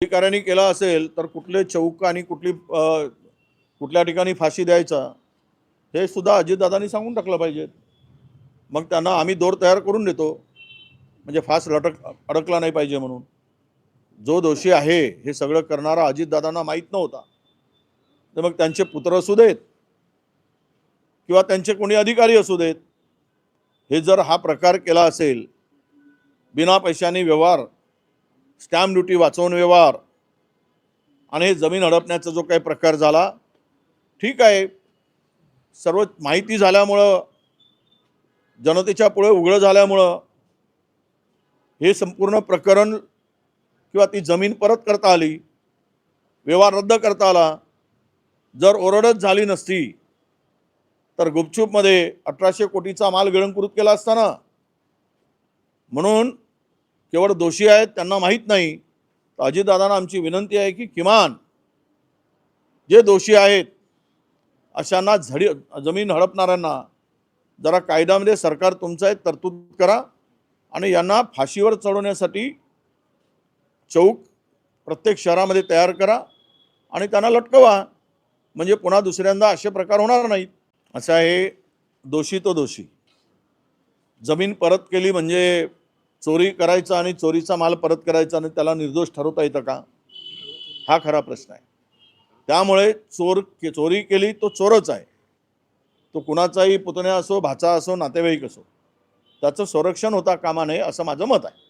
अधिकाऱ्यांनी केला असेल तर कुठले चौक आणि कुठली कुठल्या ठिकाणी फाशी द्यायचा हे सुद्धा अजितदादांनी सांगून टाकलं पाहिजे. मग त्यांना आम्ही दोर तयार करून देतो. म्हणजे फास लटक अडकला नाही पाहिजे म्हणून. जो दोषी आहे हे सगळं करणारा अजितदादांना माहीत नव्हता. तर मग त्यांचे पुत्र असू देत किंवा त्यांचे कोणी अधिकारी असू देत हे जर हा प्रकार केला असेल बिना पैशाने व्यवहार स्टॅम्प ड्युटी वाचवून व्यवहार. आणि हे जमीन हडपण्याचा जो काही प्रकार झाला ठीक आहे. सर्व माहिती झाल्यामुळं जनतेच्या पुढे उघडं झाल्यामुळं हे संपूर्ण प्रकरण किंवा ती जमीन परत करता आली व्यवहार रद्द करता आला. जर ओरडच झाली नसती तर गुपचूपमध्ये अठराशे कोटीचा माल गिळंकृत केला असताना म्हणून केवळ दोषी आहेत त्यांना माहीत नाही. तर अजितदादांना आमची विनंती आहे की किमान जे दोषी आहेत अशांना झडी जमीन हडपणाऱ्यांना जरा कायद्यामध्ये सरकार तुमचं आहे तरतूद करा आणि यांना फाशीवर चढवण्यासाठी चौक प्रत्येक शहरामध्ये तयार करा आणि त्यांना लटकवा. म्हणजे पुन्हा दुसऱ्यांदा असे प्रकार होणार नाहीत. असं आहे दोषी तो दोषी. जमीन परत केली म्हणजे चोरी करायचा आणि चोरीचा माल परत करायचा आणि त्याला निर्दोष ठरवता येतं का? हा खरा प्रश्न आहे. त्यामुळे चोर के- चोरी केली तो चोरच आहे. तो कुणाचाही पुतण्या असो भाचा असो नातेवाईक असो त्याचं संरक्षण होता कामा नये असं माझं मत आहे.